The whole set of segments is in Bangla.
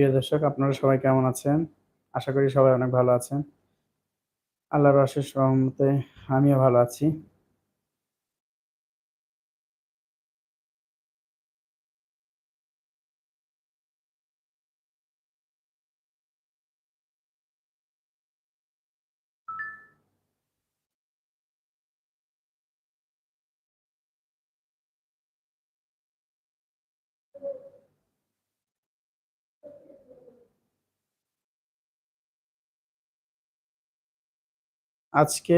প্রিয় দর্শক, আপনারা সবাই কেমন আছেন? আশা করি সবাই অনেক ভালো আছেন। আল্লাহর অশেষ রহমতে আমিও ভালো আছি। আজকে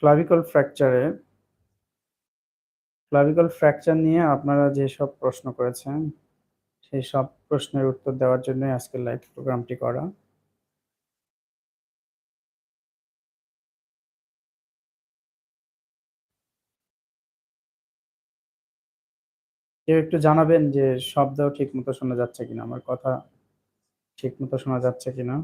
ক্লাভিকল ফ্র্যাকচারে ক্লাভিকল ফ্র্যাকচার নিয়ে আপনারা যেসব প্রশ্ন করেছেন, সেই সব প্রশ্নের উত্তর দেওয়ার জন্যই আজকে লাইভ প্রোগ্রামটি করা। কেউ একটু জানাবেন যে শব্দ ঠিক মতো শোনা যাচ্ছে কিনা? আমার কথা ঠিক মতো শোনা যাচ্ছে কিনা?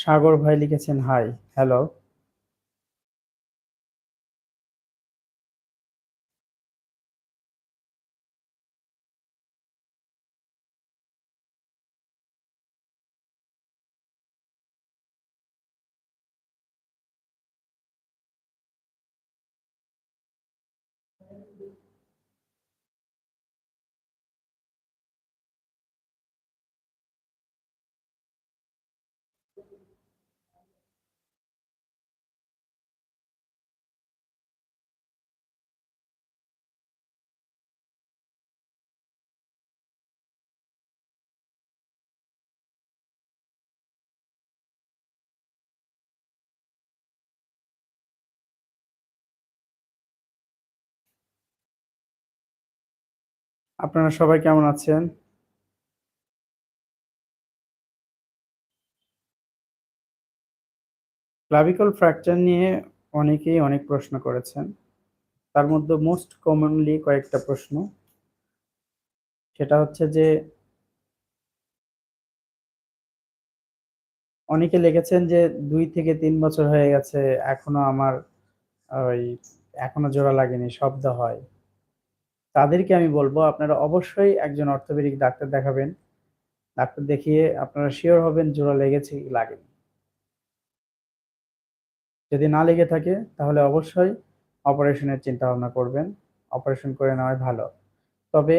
সাগর ভাই লিখেছেন হাই হ্যালো। আপনারা সবাই কেমন আছেন? ক্লাভিকল ফ্র্যাকচার নিয়ে অনেকেই অনেক প্রশ্ন করেছেন। তার মধ্যে মোস্ট কমনলি কয়েকটা প্রশ্ন। সেটা হচ্ছে যে, অনেকে লিখেছেন যে দুই থেকে তিন বছর হয়ে গেছে, এখনও আমার, ওই, এখনও জোড়া লাগেনি, শব্দ হয়। তাদেরকে আমি বলব, আপনারা অবশ্যই একজন অর্থোপেডিক ডাক্তার দেখাবেন। ডাক্তার দেখিয়ে আপনারা শিওর হবেন জোড়া লেগেছে কি যদি না লেগে থাকে, তাহলে অবশ্যই অপারেশনের চিন্তা ভাবনা করবেন। অপারেশন করে নেওয়াই ভালো। তবে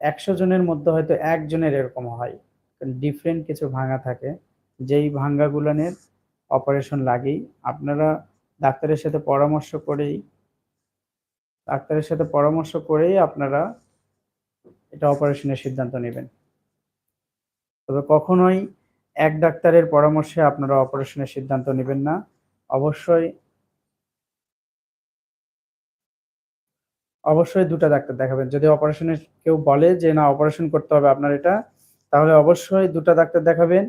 একশো জনের মধ্যে হয়তো একজনের এরকম হয়। ডিফারেন্ট কিছু ভাঙা থাকে। যেই ভাঙ্গাগুলানের অপারেশন লাগেই, আপনারা ডাক্তারের সাথে পরামর্শ করেই ডাক্তারের সাথে পরামর্শ করেই আপনারা এটা অপারেশনের সিদ্ধান্ত নেবেন। তবে কখনোই এক ডাক্তারের পরামর্শে আপনারা অপারেশনের সিদ্ধান্ত নেবেন না। অবশ্যই অবশ্যই দুটা ডাক্তার দেখাবেন। যদি অপারেশনের কেউ বলে যে, না অপারেশন করতে হবে আপনার এটা, তাহলে অবশ্যই দুটা ডাক্তার দেখাবেন।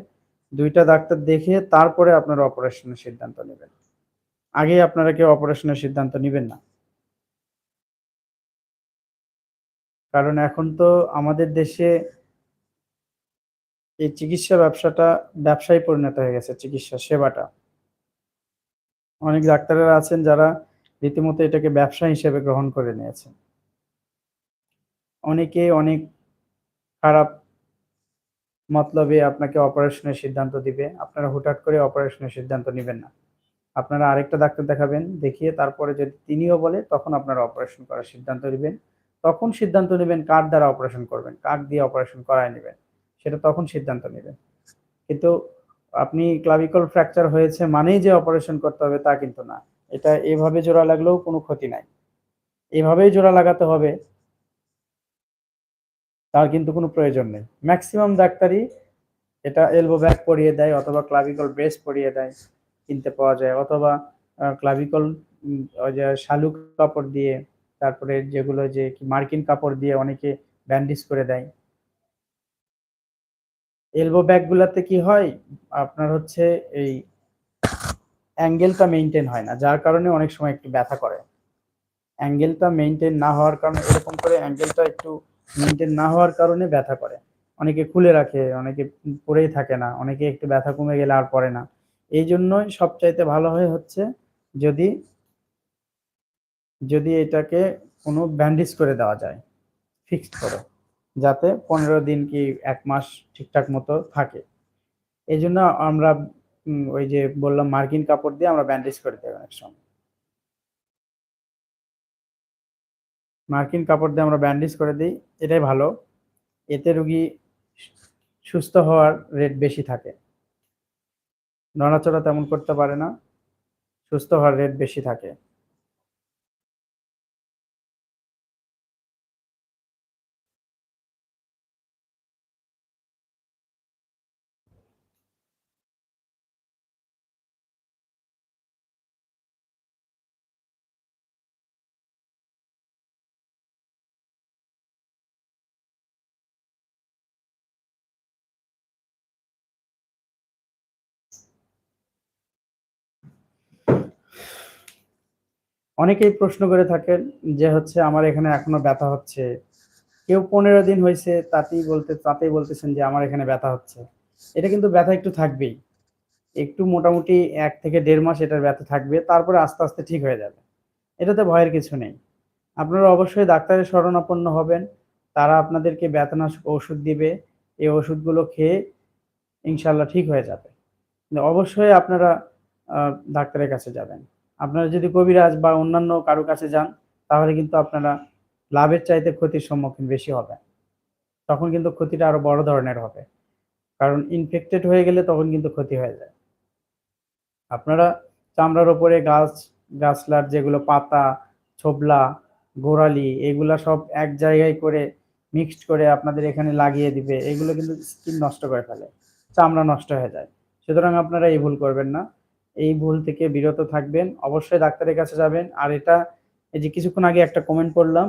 দুইটা ডাক্তার দেখে তারপরে আপনারা অপারেশনের সিদ্ধান্ত নেবেন। আগে আপনারা কেউ অপারেশনের সিদ্ধান্ত নেবেন না। কারণ এখন তো আমাদের দেশে এই চিকিৎসা ব্যবসাটা ব্যবসায় পরিণত হয়ে গেছে, চিকিৎসা সেবাটা। অনেক ডাক্তারেরা আছেন যারা রীতিমতো এটাকে ব্যবসা হিসেবে গ্রহণ করে নিয়েছেন। অনেকে অনেক খারাপ মতলবে আপনাকে অপারেশনের সিদ্ধান্ত দিবে, আপনারা হুটহাট করে অপারেশনের সিদ্ধান্ত নেবেন না। আপনারা আরেকটা ডাক্তার দেখাবেন, দেখিয়ে তারপরে যদি তিনিও বলে, তখন আপনারা অপারেশন করার সিদ্ধান্ত নেবেন। তখন সিদ্ধান্ত নেবেন কার দ্বারা অপারেশন করবেন কার দিয়ে অপারেশন করায় নেবেন, সেটা তখন সিদ্ধান্ত নেবেন। কিন্তু আপনি ক্লাভিকল ফ্র্যাকচার হয়েছে মানেই যে অপারেশন করতে হবে তা কিন্তু না। এটা এভাবে জোড়া লাগলেও কোনো ক্ষতি নাই। এভাবেই জোড়া লাগাতে হবে, তার কিন্তু কোনো প্রয়োজন নেই। ম্যাক্সিমাম ডাক্তারই এটা এলবো ব্যাক পরিয়ে দেয় অথবা ক্লাভিকল ব্রেস পরিয়ে দেয়, কিনতে পাওয়া যায়। অথবা ক্লাভিকল ওই যে শালুক কাপড় দিয়ে তারপরে যেগুলো যে মার্কিন কাপড় দিয়ে অনেকে ব্যান্ডেজ করে দেয়। এলবো ব্যাগগুলোতে কি হয়? আপনার হচ্ছে এই অ্যাঙ্গেলটা মেনটেন হয় না, যার কারণে অনেক সময় একটু ব্যথা করে। অ্যাঙ্গেলটা মেনটেন না হওয়ার কারণে, এরকম করে অ্যাঙ্গেলটা একটু মেনটেন না হওয়ার কারণে ব্যথা করে। অনেকে খুলে রাখে, অনেকে পরেই থাকে না, অনেকে একটু ব্যথা কমে গেলে আর পরে না। এই জন্যই সবচাইতে ভালো হয় হচ্ছে যদি যদি এটাকে কোনো ব্যান্ডেজ করে দেওয়া যায় ফিক্সড করে, যাতে পনেরো দিন কি এক মাস ঠিকঠাক মতো থাকে। এই জন্য আমরা ওই যে বললাম মার্কিন কাপড় দিয়ে আমরা ব্যান্ডেজ করে দেবো অনেক সময়। মার্কিন কাপড় দিয়ে আমরা ব্যান্ডেজ করে দিই, এটাই ভালো। এতে রুগী সুস্থ হওয়ার রেট বেশি থাকে। নড়াচড়া তেমন করতে পারে না, সুস্থ হওয়ার রেট বেশি থাকে। অনেকেই প্রশ্ন করে থাকেন যে হচ্ছে আমার এখানে এখনও ব্যথা হচ্ছে। কেউ পনেরো দিন হয়েছে তাতেই বলতে তাতেই বলতেছেন যে আমার এখানে ব্যথা হচ্ছে। এটা কিন্তু ব্যথা একটু থাকবেই। একটু মোটামুটি এক থেকে দেড় মাস এটার ব্যথা থাকবে, তারপরে আস্তে আস্তে ঠিক হয়ে যাবে। এটাতে ভয়ের কিছু নেই। আপনারা অবশ্যই ডাক্তারের শরণাপন্ন হবেন। তারা আপনাদেরকে ব্যথানাশক ওষুধ দিবে। এই ওষুধগুলো খেয়ে ইনশাল্লাহ ঠিক হয়ে যাবে। অবশ্যই আপনারা ডাক্তারের কাছে যাবেন। আপনারা যদি কবিরাজ বা অন্যান্য কারও কাছে যান, তাহলে কিন্তু আপনারা লাভের চাইতে ক্ষতির সম্মুখীন বেশি হবে তখন কিন্তু ক্ষতিটা আরও বড় ধরনের হবে। কারণ ইনফেক্টেড হয়ে গেলে তখন কিন্তু ক্ষতি হয়ে যায়। আপনারা চামড়ার ওপরে গাছ, গাছলার যেগুলো পাতা, ছোবলা, গোড়ালি, এগুলা সব এক জায়গায় করে মিক্সড করে আপনাদের এখানে লাগিয়ে দিবে, এগুলো কিন্তু স্কিন নষ্ট করে ফেলে, চামড়া নষ্ট হয়ে যায়। সুতরাং আপনারা এই ভুল করবেন না। এই ভুল থেকে বিরত থাকবেন। অবশ্যই ডাক্তারের কাছে যাবেন। আর এটা, এই যে কিছুক্ষণ আগে একটা কমেন্ট করলাম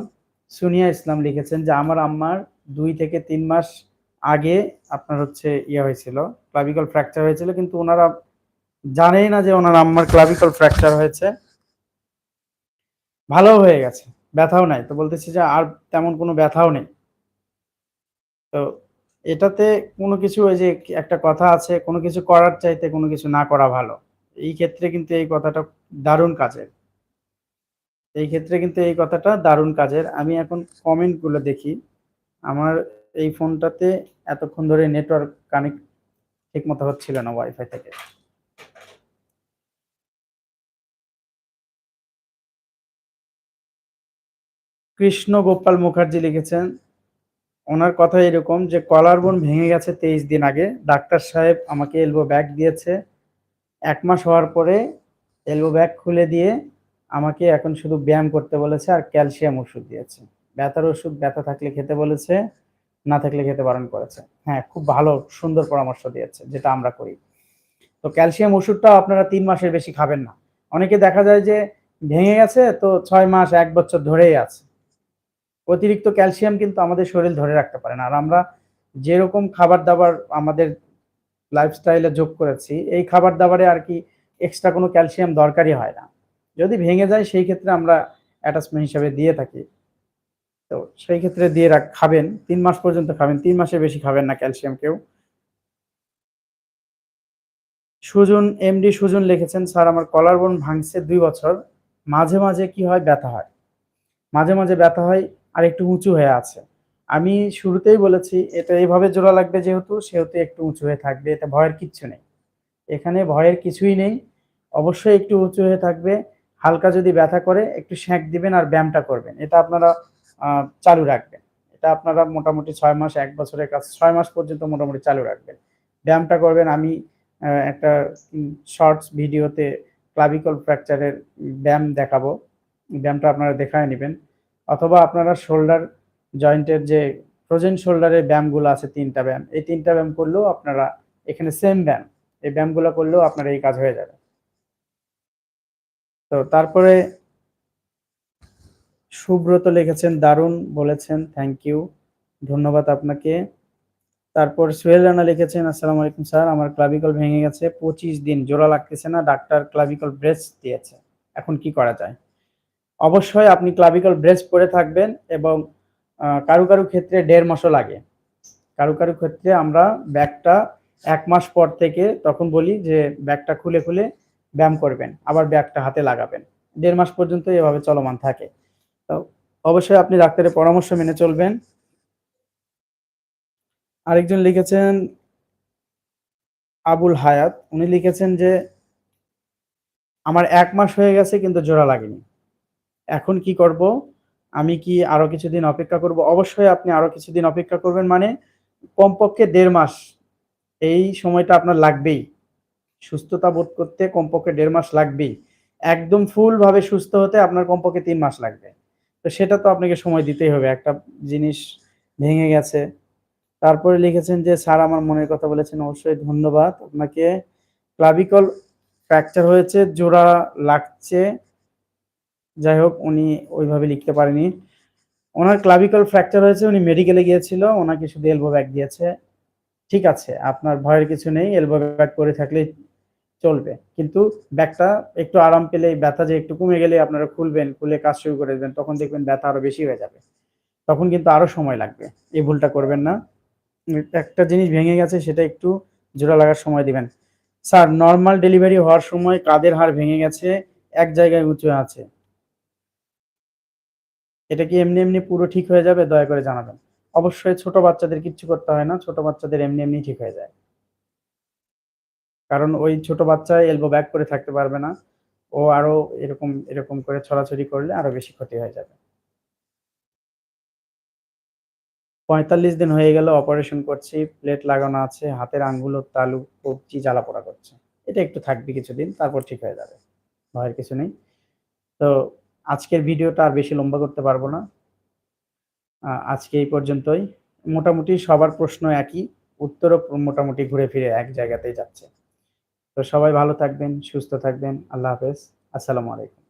সুনিয়া ইসলাম লিখেছেন যে, আমার আম্মার দুই থেকে তিন মাস আগে আপনার হচ্ছে ইয়ে হয়েছিল ক্লাভিকল ফ্র্যাকচার হয়েছিল। কিন্তু ওনারা জানেই না যে ওনার আম্মার ক্লাভিকল ফ্র্যাকচার হয়েছে। ভালো হয়ে গেছে, ব্যথাও নাই। তো বলতেছি যে, আর তেমন কোনো ব্যথাও নেই। তো এটাতে কোনো কিছু ওই যে একটা কথা আছে, কোনো কিছু করার চাইতে কোনো কিছু না করা ভালো। এই ক্ষেত্রে কিন্তু এই কথাটা দারুণ কাজের। এই ক্ষেত্রে কিন্তু এই কথাটা দারুণ কাজের। আমি এখন কমেন্টগুলো দেখি। আমার এই ফোনটাতে এতক্ষণ ধরে নেটওয়ার্ক কানেক্ট ঠিক মতো হচ্ছিল না ওয়াইফাই থেকে। কৃষ্ণ গোপাল মুখার্জি লিখেছেন, ওনার কথা এরকম যে কলার বোন ভেঙে গেছে তেইশ দিন আগে। ডাক্তার সাহেব আমাকে এলবো ব্যাগ দিয়েছে। এক মাস হওয়ার পরে এলবো ব্যাগ খুলে দিয়ে আমাকে এখন শুধু ব্যায়াম করতে বলেছে আর ক্যালসিয়াম ওষুধ দিয়েছে। ব্যথার ওষুধ, ব্যথা থাকলে খেতে বলেছে, না থাকলে খেতে বারণ করেছে। হ্যাঁ খুব ভালো, সুন্দর পরামর্শ দিয়েছে, যেটা আমরা করি। তো ক্যালসিয়াম ওষুধটা আপনারা তিন মাসের বেশি খাবেন না। অনেকে দেখা যায় যে ভেঙে গেছে, তো ছয় মাস, এক বছর ধরেই আছে। অতিরিক্ত ক্যালসিয়াম কিন্তু আমাদের শরীর ধরে রাখতে পারে না। আর আমরা যেরকম খাবার দাবার আমাদের লাইফস্টাইলে যোগ করেছি, এই খাবার দাবারে আর কি এক্সট্রা কোনো ক্যালসিয়াম দরকারই হয় না। যদি ভেঙে যায়, সেই ক্ষেত্রে আমরা অ্যাটাচমেন্ট হিসাবে দিয়ে থাকি। তো সেই ক্ষেত্রে দিয়ে রাখ, খাবেন, তিন মাস পর্যন্ত খাবেন, তিন মাসে বেশি খাবেন না ক্যালসিয়াম কেউ। সুজন এমডি সুজন লিখেছেন, স্যার, আমার কলার বোন ভাঙছে দুই বছর। মাঝে মাঝে কি হয়? ব্যথা হয়। মাঝে মাঝে ব্যথা হয় আর একটু উঁচু হয়ে আছে। আমি শুরুতেই বলেছি, এটা এইভাবে জোড়া লাগবে যেহেতু, সেহেতু একটু উঁচু হয়ে থাকবে এটা ভয়ের কিচ্ছু নেই। এখানে ভয়ের কিছুই নেই, অবশ্যই একটু উঁচু হয়ে থাকবে, হালকা যদি ব্যথা করে, একটু শ্যাঁক দিবেন আর ব্যায়ামটা করবেন। এটা আপনারা চালু রাখবেন। এটা আপনারা মোটামুটি ছয় মাস, এক বছরের কাছে ছয় মাস পর্যন্ত মোটামুটি চালু রাখবেন। ব্যায়ামটা করবেন। আমি একটা শর্টস ভিডিওতে ক্লাভিকল ফ্র্যাকচারের ব্যায়াম দেখাবো। ব্যায়ামটা আপনারা দেখায় নেবেন। অথবা আপনারা শোল্ডার জয়েন্টের যে ফ্রোজেন শোল্ডারের ব্যায়ামগুলো আছে, তিনটা ব্যায়াম। এই তিনটা ব্যায়াম করলেও আপনারা এখানে সেম ব্যায়াম। এই ব্যায়ামগুলো করলেও আপনার এই কাজ হয়ে যাবে। তো তারপরে সুব্রত লিখেছেন, দারুণ বলেছেন থ্যাংক ইউ ধন্যবাদ আপনাকে। তারপর সোহেল রানা লিখেছেন, আসসালামু আলাইকুম স্যার, আমার ক্লাভিকল ভেঙে গেছে, পঁচিশ দিন জোড়া লাগতেছে না, ডাক্তার ক্লাভিকল ব্রেস্ট দিয়েছে। এখন কি করা যায়? অবশ্যই আপনি ক্লাভিকল ব্রেস্ট পরে থাকবেন এবং কারও কারও ক্ষেত্রে দেড় মাসও লাগে। কারও কারও ক্ষেত্রে আমরা ব্যাগটা এক মাস পর থেকে তখন বলি যে ব্যাগটা খুলে খুলে ব্যায়াম করবেন, আবার ব্যাগটা হাতে লাগাবেন। দেড় মাস পর্যন্ত এভাবে চলমান থাকে। তো অবশ্যই আপনি ডাক্তারের পরামর্শ মেনে চলবেন। আরেকজন লিখেছেন আবুল হায়াত, উনি লিখেছেন যে, আমার এক মাস হয়ে গেছে কিন্তু জোড়া লাগেনি। এখন কি করব? আমি কি আরও কিছুদিন অপেক্ষা করব? অবশ্যই আপনি আরও কিছুদিন অপেক্ষা করবেন মানে কমপক্ষে দেড় মাস। এই সময়টা আপনার লাগবেই। সুস্থতা বোধ করতে কমপক্ষে দেড় মাস লাগবেই। একদম ফুল ভাবে সুস্থ হতে আপনার কমপক্ষে তিন মাস লাগবে। তো সেটা তো আপনাকে সময় দিতেই হবে। একটা জিনিস ভেঙে গেছে। তারপরে লিখেছেন যে, স্যার, আমার মনের কথা বলেছেন। অবশ্যই ধন্যবাদ। আপনাকে ক্লাবিকল ফ্র্যাকচার হয়েছে, জোড়া লাগছে। যাই হোক, উনি ওইভাবে লিখতে পারেনি। ওনার ক্লাভিকল ফ্র্যাকচার হয়েছে, উনি মেডিকেলে গিয়েছিল, ওনাকে শুধু এলবো ব্যাগ দিয়েছে। ঠিক আছে, আপনার ভয়ের কিছু নেই এলবো ব্যাগ করে থাকলে চলবে। কিন্তু ব্যাগটা একটু আরাম পেলে, ব্যথা যে একটু কমে গেলে আপনারা খুলবেন, খুলে কাজ শুরু করে দেবেন, তখন দেখবেন ব্যথা আরও বেশি হয়ে যাবে। তখন কিন্তু আরও সময় লাগবে। এই ভুলটা করবেন না। একটা জিনিস ভেঙে গেছে, সেটা একটু জোড়া লাগার সময় দিবেন। স্যার নর্মাল ডেলিভারি হওয়ার সময় কাদের হাড় ভেঙে গেছে, এক জায়গায় উঁচু আছে। এটা কি এমনি এমনি পুরো ঠিক হয়ে যাবে? দয়া করে জানাবেন। অবশ্যই ছোট বাচ্চাদের কিচ্ছু করতে হয় না, ছোট বাচ্চাদের এমনি এমনি ঠিক হয়ে যায়। কারণ ওই ছোট বাচ্চা এলবো ব্যাক করে থাকতে পারবে না। ও আরও এরকম এরকম করে ছড়াছড়ি করলে আরও বেশি ক্ষতি হয়ে যাবে। পঁয়তাল্লিশ দিন হয়ে গেল অপারেশন করছি প্লেট লাগানো আছে, হাতের আঙ্গুলের তালু, কবজি জ্বালা পোড়া করছে। এটা একটু থাকবে কিছুদিন, তারপর ঠিক হয়ে যাবে। ভয়ের কিছু নেই। তো আজকের ভিডিওটা আর বেশি লম্বা করতে পারব না। আজকে এই পর্যন্তই। মোটামুটি সবার প্রশ্ন একই, উত্তরও মোটামুটি ঘুরে ফিরে এক জায়গাতেই যাচ্ছে। তো সবাই ভালো থাকবেন, সুস্থ থাকবেন। আল্লাহ হাফেজ। আসসালামু আলাইকুম।